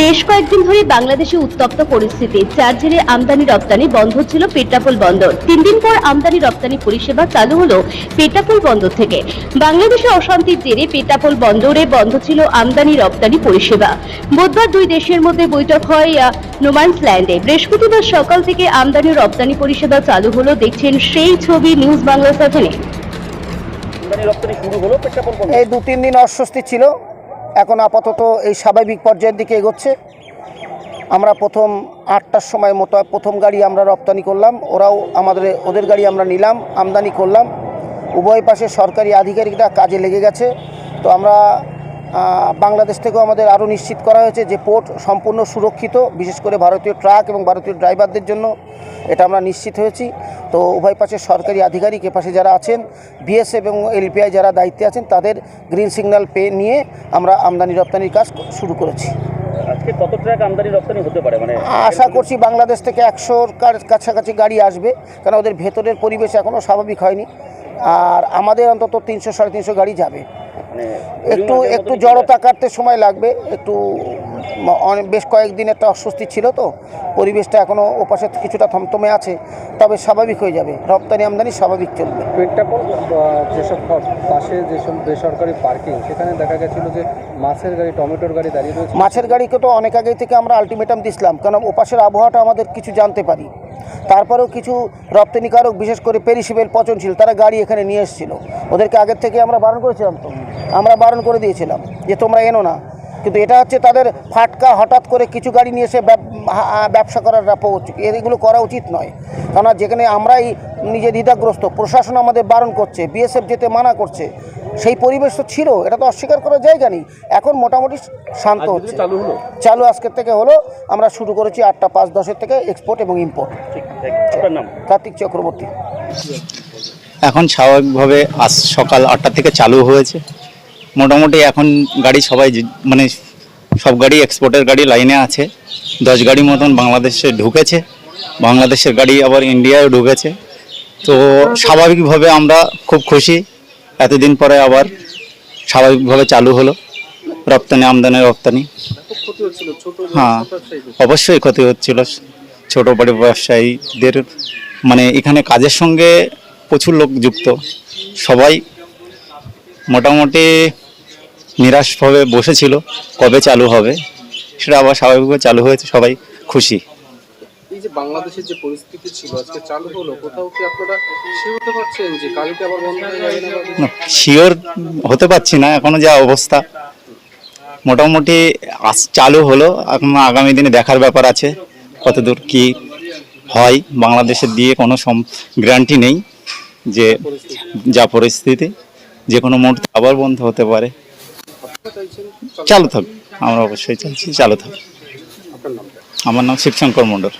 বেশ কয়েকদিন ধরে বাংলাদেশে উত্তপ্ত পরিস্থিতি। যার জেরে আমদানি রপ্তানি বন্ধ ছিল পেট্রাপোল বন্দর। তিন দিন পর আমদানি রপ্তানি পরিষেবা চালু হলো পেট্রাপোল বন্দর থেকে। বাংলাদেশে অশান্তির জেরে পেট্রাপোল বন্দরে বন্ধ ছিল আমদানি রপ্তানি পরিষেবা। বুধবার দুই দেশের মধ্যে বৈঠক হয় আহ, নোম্যান্সল্যান্ডে বৃহস্পতিবার সকাল থেকে আমদানি রপ্তানি পরিষেবা চালু হলো দেখছেন সেই ছবি নিউজ বাংলা সেভেনে। বন্ধ এই দু তিন দিন অস্বস্তি ছিল। এখন আপাতত এই স্বাভাবিক পর্যায়ের দিকে এগোচ্ছে। আমরা প্রথম আটটার সময় মতো প্রথম গাড়ি আমরা রপ্তানি করলাম, ওরাও আমাদের, ওদের গাড়ি আমরা নিলাম, আমদানি করলাম। উভয় পাশে সরকারি আধিকারিকরা কাজে লেগে গেছে। তো আমরা বাংলাদেশ থেকেও আমাদের আরও নিশ্চিত করা হয়েছে যে পোর্ট সম্পূর্ণ সুরক্ষিত বিশেষ করে ভারতীয় ট্রাক এবং ভারতীয় ড্রাইভারদের জন্য। এটা আমরা নিশ্চিত হয়েছি। তো উভয় পাশে সরকারি আধিকারিক এপাশে যারা আছেন বিএসএফ এবং এলপিআই যারা দায়িত্বে আছেন তাদের গ্রিন সিগন্যাল পে নিয়ে আমরা আমদানি রপ্তানির কাজ শুরু করেছি। আজকে কত ট্রাক আমদানি রপ্তানি হতে পারে? মানে আশা করছি বাংলাদেশ থেকে একশোর কাছাকাছি গাড়ি আসবে কারণ ওদের ভেতরের পরিবেশ এখনও স্বাভাবিক হয়নি। আর আমাদের অন্তত তিনশো সাড়ে তিনশো গাড়ি যাবে। একটু একটু জড়তা কাটতে সময় লাগবে একটু অনেক বেশ কয়েকদিন একটা অস্বস্তি ছিল তো পরিবেশটা এখনও ওপাশে কিছুটা থমথমে আছে তবে স্বাভাবিক হয়ে যাবে রপ্তানি আমদানি স্বাভাবিক চলবে। পেট্রাপোল যেসব পাশে যেসব বেসরকারি পার্কিং সেখানে দেখা গেছিল যে মাছের গাড়ি টমেটোর গাড়ি দাঁড়িয়ে রয়েছে। মাছের গাড়িকে তো অনেক আগে থেকে আমরা আলটিমেটাম দিছিলাম কারণ ওপাশের আবহাওয়াটা আমাদের কিছু জানতে পারি। তারপরেও কিছু রপ্তানিকারক বিশেষ করে পেরিসিবেল পচনশীল তারা গাড়ি এখানে নিয়ে এসেছিল। ওদেরকে আগের থেকে আমরা বারণ করেছিলাম তো। আমরা বারণ করে দিয়েছিলাম যে তোমরা এনো না। কিন্তু এটা হচ্ছে তাদের ফাটকা হঠাৎ করে কিছু গাড়ি নিয়ে এসে ব্যবসা করার এগুলো করা উচিত নয়। কেননা যেখানে আমরাই নিজে দ্বিধাগ্রস্ত প্রশাসন আমাদের বারণ করছে বিএসএফ যেতে মানা করছে সেই পরিবেশ তো ছিল এটা তো অস্বীকার করার জায়গা নেই। এখন মোটামুটি শান্ত হচ্ছে। চালু চালু আজকের থেকে হলো আমরা শুরু করেছি আটটা পাঁচ দশের থেকে এক্সপোর্ট এবং ইম্পোর্ট কার্তিক চক্রবর্তী। এখন স্বাভাবিকভাবে আজ সকাল আটটা থেকে চালু হয়েছে। মোটামুটি এখন গাড়ি সবাই মানে সব গাড়ি এক্সপোর্টের গাড়ি লাইনে আছে। দশ গাড়ি মতন বাংলাদেশে ঢুকেছে। বাংলাদেশের গাড়ি আবার ইন্ডিয়ায় ঢুকেছে। তো স্বাভাবিকভাবে আমরা খুব খুশি। এতদিন পরে আবার স্বাভাবিকভাবে চালু হলো। রপ্তানি আমদানি, রপ্তানি। হ্যাঁ অবশ্যই ক্ষতি হচ্ছিল। ছোট বড় ব্যবসায়ীদের মানে এখানে কাজের সঙ্গে প্রচুর লোক যুক্ত। সবাই মোটামুটি নিরাশভাবে বসেছিল কবে চালু হবে সেটা আবার স্বাভাবিকভাবে চালু হয়েছে সবাই খুশি। এই যে বাংলাদেশের যে পরিস্থিতি ছিল আজকে চালু হলো কোথাও কি আপনারা হতে পারছেন যে কালকে আবার বন্ধ হয়ে যাবে না শিওর হতে পারছি না এখনও যা অবস্থা। মোটামুটি চালু হলো এখন আগামী দিনে দেখার ব্যাপার আছে কতদূর কি হয়। বাংলাদেশের দিয়ে কোনো গ্যারান্টি নেই যে যা পরিস্থিতি যে কোনো মুহূর্তে আবার বন্ধ হতে পারে। চালু থাকুক। আমরা অবশ্যই চাইছি চালু থাকবে আমার নাম শিবশঙ্কর মণ্ডল।